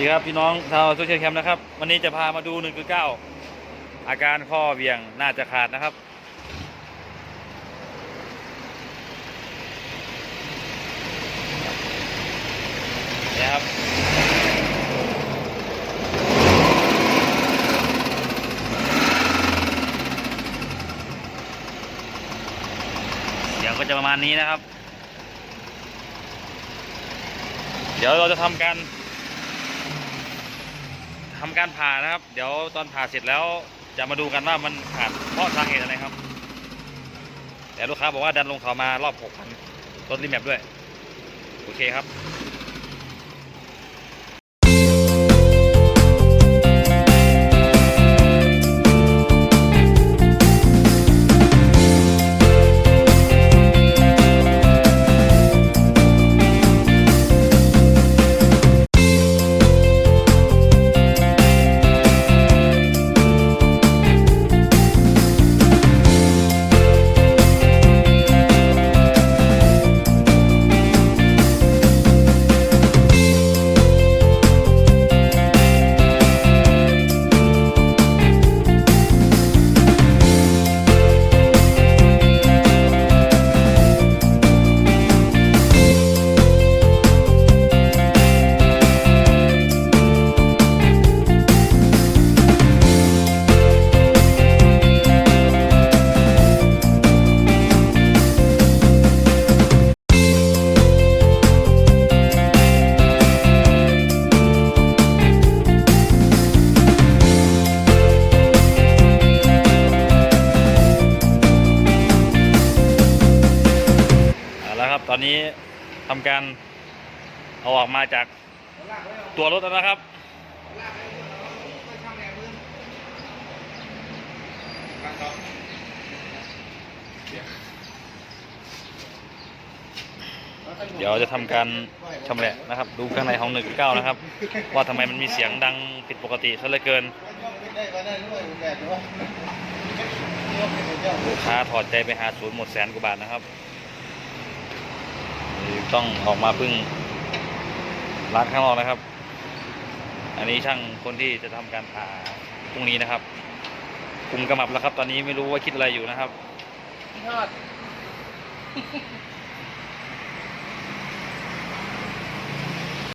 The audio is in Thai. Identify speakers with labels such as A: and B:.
A: ดีครับพี่น้องชาวโซเชียลแคมป์นะครับ วันนี้จะพามาดู1คือ9อาการข้อเบี่ยงน่าจะขาดนะครับ นี่ครับเสียงก็จะประมาณนี้นะครับ เดี๋ยวเราจะทำการ ทำการผ่านะครับ เดี๋ยวตอนผ่าเสร็จแล้วจะมาดูกันว่ามันขาดเพราะสาเหตุอะไรครับ แต่ลูกค้าบอกว่าดันลงเขามารอบ6,000ลดรีแมปด้วย โอเคครับ ตอนนี้ทำการเอาออกมาจากตัวรถแล้วนะครับ เดี๋ยวจะทำการชำแหละนะครับ ดูข้างในของหนึ่งเก้านะครับ ว่าทำไมมันมีเสียงดังผิดปกติซะเหลือเกินลูกค้าถอดใจไปหาศูนย์หมดแสนกว่าบาทนะครับ ต้องออกมาพึ่งร้านข้างนอกนะครับ อันนี้ช่างคนที่จะทำการผ่าพรุ่งนี้นะครับคุมกระหมับแล้วครับ ตอนนี้ไม่รู้ว่าคิดอะไรอยู่นะครับ
B: ทอด